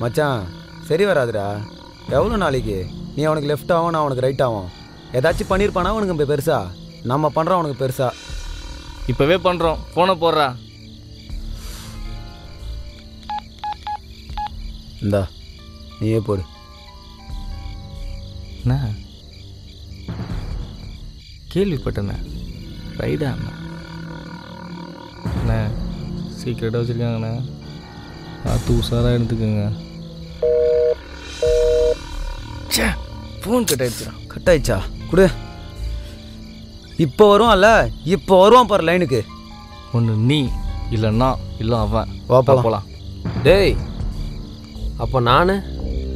மச்சான் சரி வராதுடா. எவ்வளோ நாளைக்கு? நீ அவனுக்கு லெஃப்ட் ஆகும் நான் அவனுக்கு ரைட் ஆகும் ஏதாச்சும் பண்ணியிருப்பானா அவனுக்கு இப்போ பெருசா? நம்ம பண்ணுறோம் அவனுக்கு பெருசா. இப்போவே பண்ணுறோம் ஃபோனை போடுறா. இந்தா நீயே போடு. என்ன? கேள்விப்பட்டேண்ணே ரைடா அண்ணா சீக்கிரட்டாக வச்சுருக்காங்கண்ணே. பார்த்து உஷாராக எடுத்துக்கோங்க. ச்சே ஃபோன் கட் ஆயிடுச்சுடா கட். ஆயிடுச்சா கொடு இப்போ வருவான்ல? இப்போ வருவான் பாரு லைனுக்கு ஒன்று நீ இல்லைன்னா இல்லை அவன். வா போலாம். போகலாம் டேய் அப்போ நான்?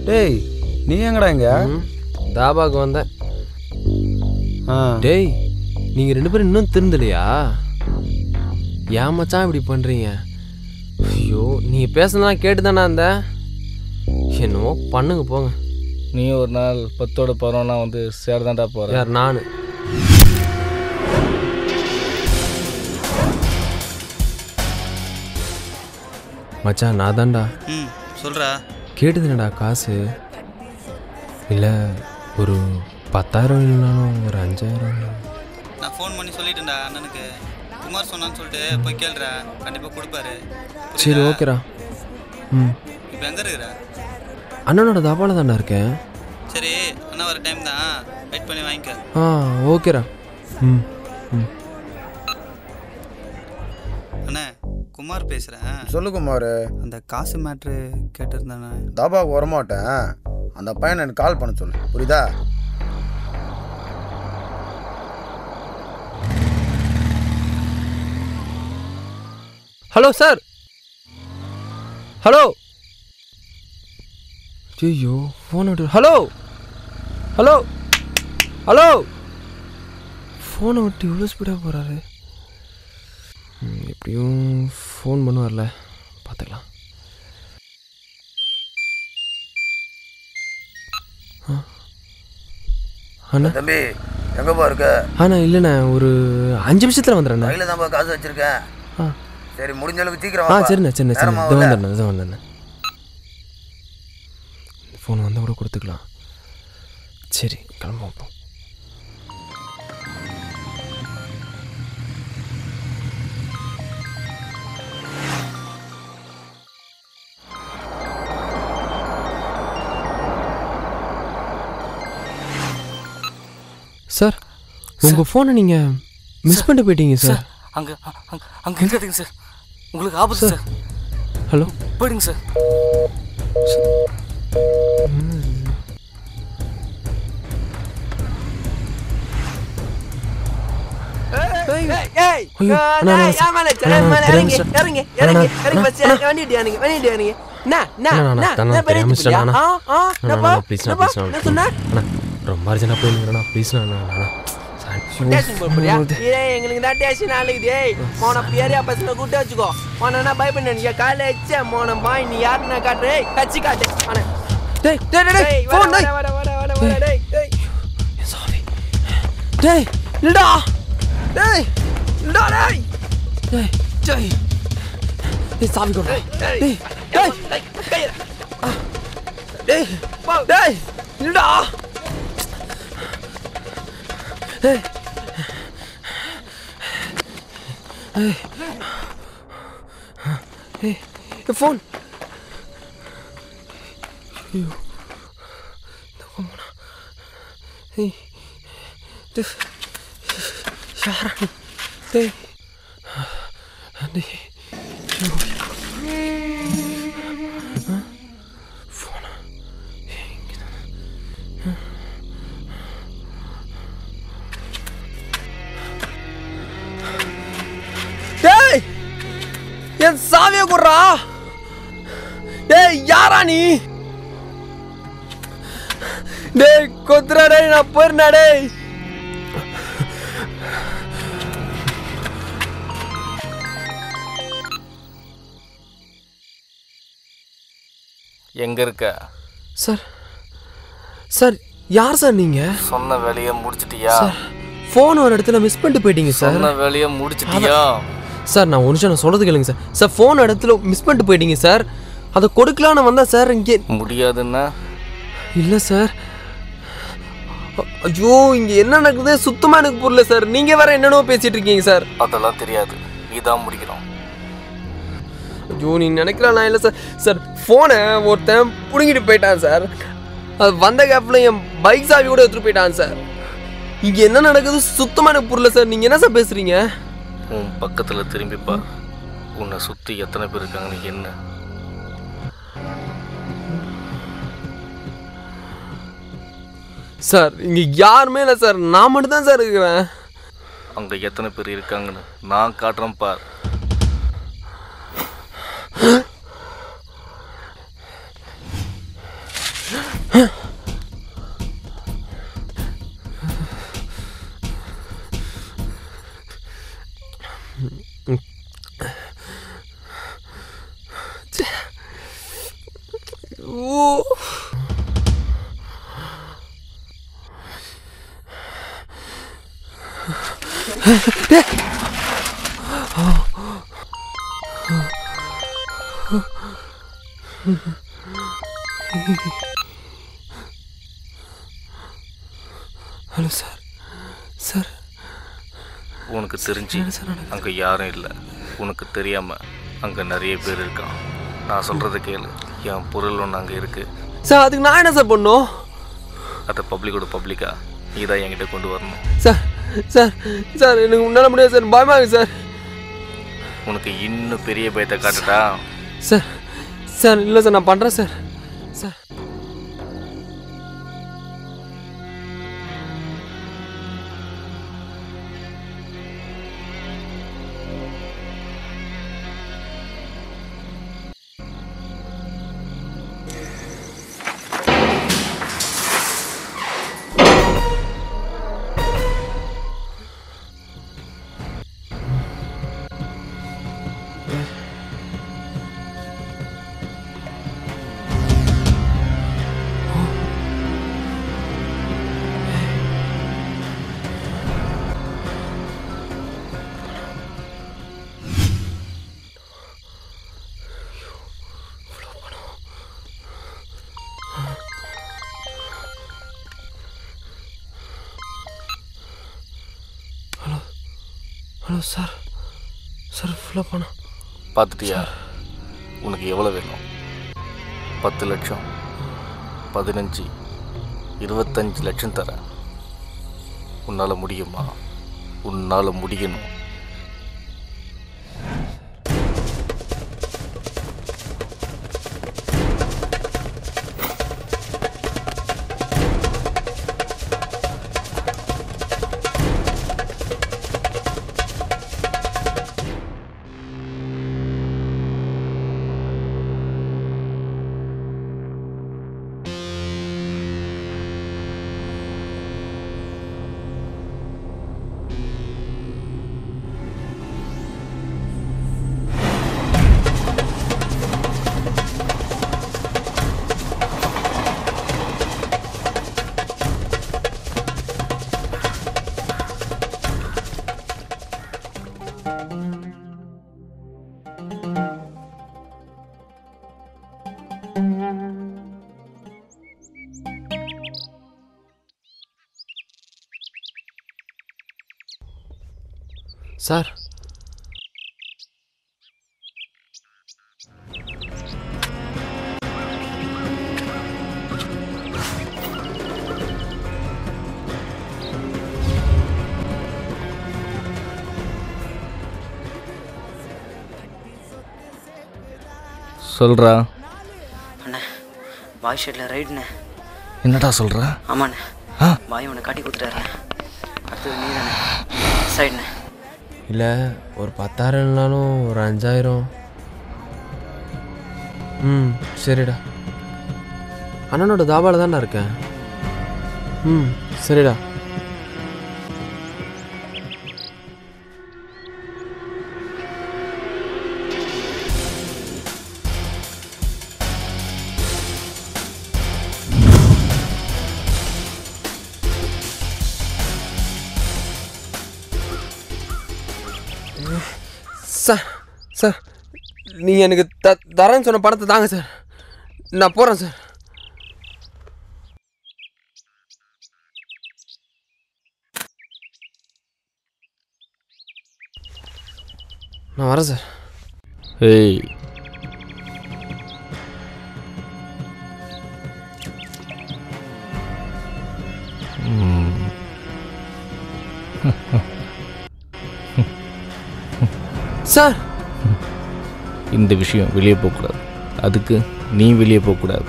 டேய் நீ எங்கடா இங்க? தாபாக்கு வந்தேன். ஆ. டேய் நீங்கள் ரெண்டு பேரும் இன்னும் திருந்தலையா? ஏன் மச்சான் இப்படி பண்ணுறீங்க ஐயோ நீங்கள் பேசுனதெல்லாம் கேட்டு தானே இருந்தேன்? என்னமோ பண்ணுங்க போங்க. நீ ஒரு நாள் பத்தோட பருவம்னா வந்து சேரதாண்டா போகிறேன் யார் நான்? மச்சான் நான் தான்டா ம் சொல்கிறா கேட்டுதுனடா காசு. இல்லை ஒரு பத்தாயிரம் இல்லைனாலும் ஒரு அஞ்சாயிரம். நான் ஃபோன் பண்ணி சொல்லிட்டேன்டா அண்ணனுக்கு. குமார் சொன்னான்னு சொல்லிட்டு போய் கேளுடா. கண்டிப்பாக கொடுப்பாரு. சரி ஓகேடா. ம். இப்போ எங்கே இருக்கிற? அண்ணனோட தாபாவில் தான்டா இருக்கேன்? சரி அண்ணா வர டைம் தான். வெயிட் பண்ணி வாங்கிக்க. ஆ ஓகேடா. ம் ம். அண்ணே குமார் பேசுகிறேன் சொல்லு குமார். அந்த காசு மேட்ரு கேட்டிருந்தானே? தாபாவுக்கு வரமாட்டேன். அந்த பையனை எனக்கு கால் பண்ண சொல்லு. புரியுதா? Hello sir. ஹலோ. ஐயோ ஃபோன் விட்டு ஹலோ ஹலோ ஹலோ ஃபோனை விட்டு இவ்வளோ ஸ்பீடாக போகிறாரு எப்படியும் ஃபோன் பண்ணுவார்ல பார்த்துக்கலாம். அண்ணா? தம்பி எங்கப்பா இருக்க? அண்ணா இல்லைண்ணே ஒரு அஞ்சு நிமிஷத்தில் வந்துடுறேண்ணே கையில் தான்ப்பா காசு வச்சிருக்கேன். ஆ. சரி முடிஞ்ச அளவுக்கு சீக்கிரம் ஆ. சரிண்ணே சரிண்ணே சரிண்ணே. இது. வந்துடுண்ணே இது வந்துடுண்ணே ஃபோன் வந்தால் கூட கொடுத்துக்கலாம். சரி கிளம்புவோம் அப்போ. சார் உங்கள் ஃபோனை நீங்கள் மிஸ் பண்ணிட்டு போயிட்டீங்க சார். அங்கே அங்கே அங்கே இருக்காதீங்க சார்? உங்களுக்கு ஆபத்து சார். ஹலோ. போயிடுங்க சார். ரொம்ப அர்ஜென்ட்டாக போயிருங்கண்ணா ப்ளீஸ் எங்களுக்கு தான் டேஷன் ஆளுக்குது போன ஏரியா பசங்க கூட்ட வச்சுக்கோ போனா பயப்பட காலைல எச்ச மோன பாய் நீ யாருன்னா காட்டுற கச்சி காட்டு போன டேய் டேய் டேய், ஃபோன் டேய் டேய் டேய் சாரி டேய் இல்லடா டேய் இல்லடா டேய் டேய் டேய் டேய் சாவி கொடு டேய் டேய் கையில டேய் டேய் இல்லடா டேய் டேய் ஏய் ஃபோன் ஐயோ இந்த ஃபோன் போனா ஏய் டேய் யாரா நீ டேய்! டேய் டேய் என் சாவிய குடுறா. டேய் யாரா நீ? டேய் கொத்துறா டேய் நான் போயிருந்தா டேய். எங்கே இருக்க? சார் சார் யார் சார் நீங்க? சொன்ன வேலையை முடிச்சிட்டியா? சார் ஃபோன் ஒரு இடத்துல மிஸ் பண்ணிட்டு போயிட்டீங்க சார். சொன்ன வேலையை முடிச்சிட்டியா? சார் நான் ஒரு நிமிஷம் நான் சொல்றது கேளுங்க சார். சார் ஃபோன் இடத்துல மிஸ் பண்ணிட்டு போயிட்டீங்க சார். அதை கொடுக்கலான்னு வந்தேன் சார் இங்கே முடியாதுன்னா? இல்லை சார். ஐயோ இங்கே என்ன நடக்குது? சுத்தமாக எனக்கு புரியல சார். நீங்கள் வேற என்னென்னோ பேசிட்டு இருக்கீங்க சார். அதெல்லாம் தெரியாது. இதான் முடிக்கிறோம் ஐயோ நீ நினைக்கலாம் இல்லை சார் சார் ஃபோனை ஒருத்தன் பிடுங்கிட்டு போயிட்டான் சார் அது வந்த கேப்பில் என் பைக் சாவி கூட எடுத்துட்டு போயிட்டான் சார் இங்கே என்ன நடக்குது? சுத்தமாக எனக்கு புரியல சார் நீங்கள் என்ன சார் பேசுகிறீங்க உன் பக்கத்தில் திரும்பி பார் உன்னை சுற்றி எத்தனை பேர் இருக்காங்கன்னு என்ன? சார் இங்கே யாருமே இல்லை சார் நான் மட்டும் தான் சார் இருக்கிறேன். அங்கே எத்தனை பேர் இருக்காங்கன்னு நான் காட்டுறேன் பார். Hello sir. சார். உனக்கு தெரிஞ்சு அங்கே யாரும் இல்லை. உனக்கு தெரியாமல் அங்கே நிறைய பேர் இருக்கான். நான் சொல்கிறத கேளு. என் பொருள் ஒன்று அங்கே இருக்குது சார் அதுக்கு நான் என்ன சார் பண்ணும் அதை பப்ளிக்கோட பப்ளிக்காக நீ தான் என்கிட்ட கொண்டு வரணும். சார். சார் சார் எனக்கு உன்னால முடியாது சார். பயமா இருக்கு சார். உனக்கு இன்னும் பெரிய பயத்தை காட்டுட்டா சார் சார் இல்லை சார் நான் பண்ணுறேன் சார். Sir sir. சார் ஃபுல்லாக பணம் பார்த்துட்டியா? உனக்கு எவ்வளோ வேணும்? பத்து லட்சம். பதினஞ்சு. இருபத்தஞ்சு லட்சம் தரேன். உன்னால் முடியுமா? உன்னால் முடியணும். சார். சொல்கிறா அண்ணே பாய் ஷெட்டில் ரைடுண்ணே. என்னடா சொல்கிற ஆமாண்ணே. ஆ. பாய் உன்னை காட்டி கொடுத்துட்டாரு அடுத்தது நீ தானே சைடுண்ணே. இல்லை ஒரு பத்தாயிரம் இல்லைனாலும் ஒரு அஞ்சாயிரம். ம் சரிடா. அண்ணனோட தாபாவில் தான்டா இருக்கேன். ம் சரிடா. சார் சார் நீங்கள் எனக்கு த தரேன்னு சொன்ன பணத்தை தாங்க சார். நான் போகிறேன் சார். நான் வரேன் சார். ஏய் சார். இந்த விஷயம் வெளியே போகக்கூடாது. அதுக்கு நீ வெளியே போகக்கூடாது.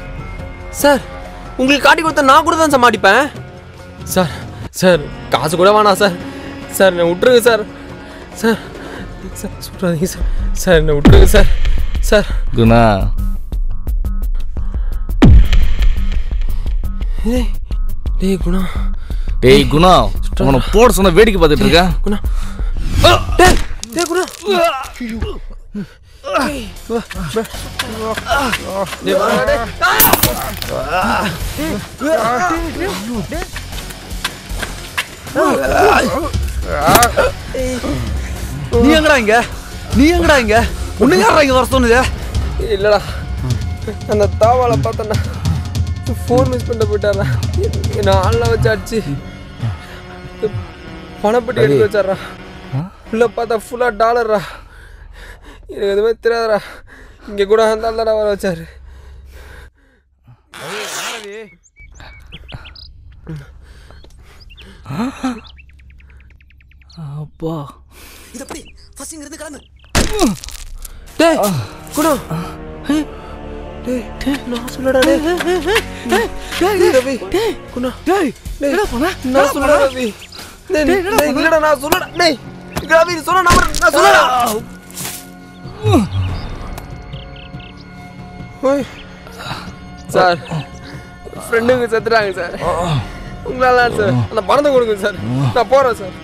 சார் உங்களுக்கு காட்டி கொடுத்தா நான் கூட தான் சார் மாட்டிப்பேன். சார் சார் காசு கூட வேணாம் சார். சார் என்னை விட்டுருங்க சார். சார் சார் சுற்றாதீங்க சார். சார் என்னை விட்டுருங்க சார். சார். குணா. டேய் டேய் குணா. டேய் குணா உன்னை போட சொன்ன வேடிக்கை பார்த்துட்டு இருக்க குணா டேய் டேய் குணா. நீ எங்கடா இங்க? நீ எங்கடா இங்க? உன்னை யாரா இங்க வர சொன்னது? இல்லடா. அந்த தாவால பார்த்தேன்னா ஃபோன் மிஸ் பண்ணிட்டு போயிட்டாரா. என்ன ஆள்லாம் வச்சு அடிச்சு பணப்பட்டி எடுத்து வச்சாரா உள்ள பார்த்தா ஃபுல்லாக டாலர்ரா எனக்கு எதுவுமே தெரியாதுடா இங்கே கூட அந்த ஆள் வர வச்சாரு. அப்பா. டேய் குணா டேய் டேய் நான் சொல்லடா டேய் டேய் ரவி. டேய் குணா. டேய் டேய் நான் சொல்லடா. ரவி? டேய் இல்லடா நான் சொல்லடா. டேய். ரவி சொல்ல நம்பர் நான் சொல்லடா ஓய். சார் ஃப்ரெண்டுங்க செத்துட்டாங்க சார். உங்களால சார். அந்த பணத்தை கொடுங்க சார். நான் போறேன் சார்.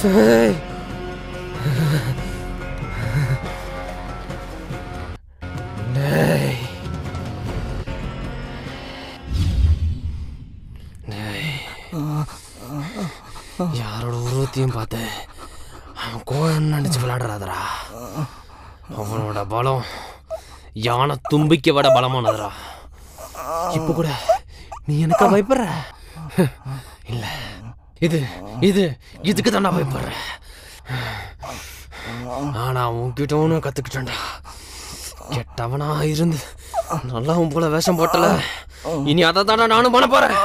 சரி. யாரோட பார்த்து பார்த்தேன் அவன் கோழன்னு நினச்சி விளையாடுறாதரா அவனோட பலம் யானை தும்பிக்க விட பலமானதுடா. இப்போ கூட நீ எனக்கா பயப்படுற? இல்லை இது இது இதுக்கு தான் நான் பயப்படுறேன் ஆனா உன்கிட்ட ஒன்றும் கற்றுக்கிட்டேன்டா கெட்டவனா இருந்து நல்லா உன் போல வேஷம் போட்டல. இனி அதை தானே நானும் பண்ண போறேன்.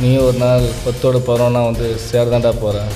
நீ ஒரு நாள் பத்தோட போகிறோன்னா வந்து சேரதாண்டா போகிறேன்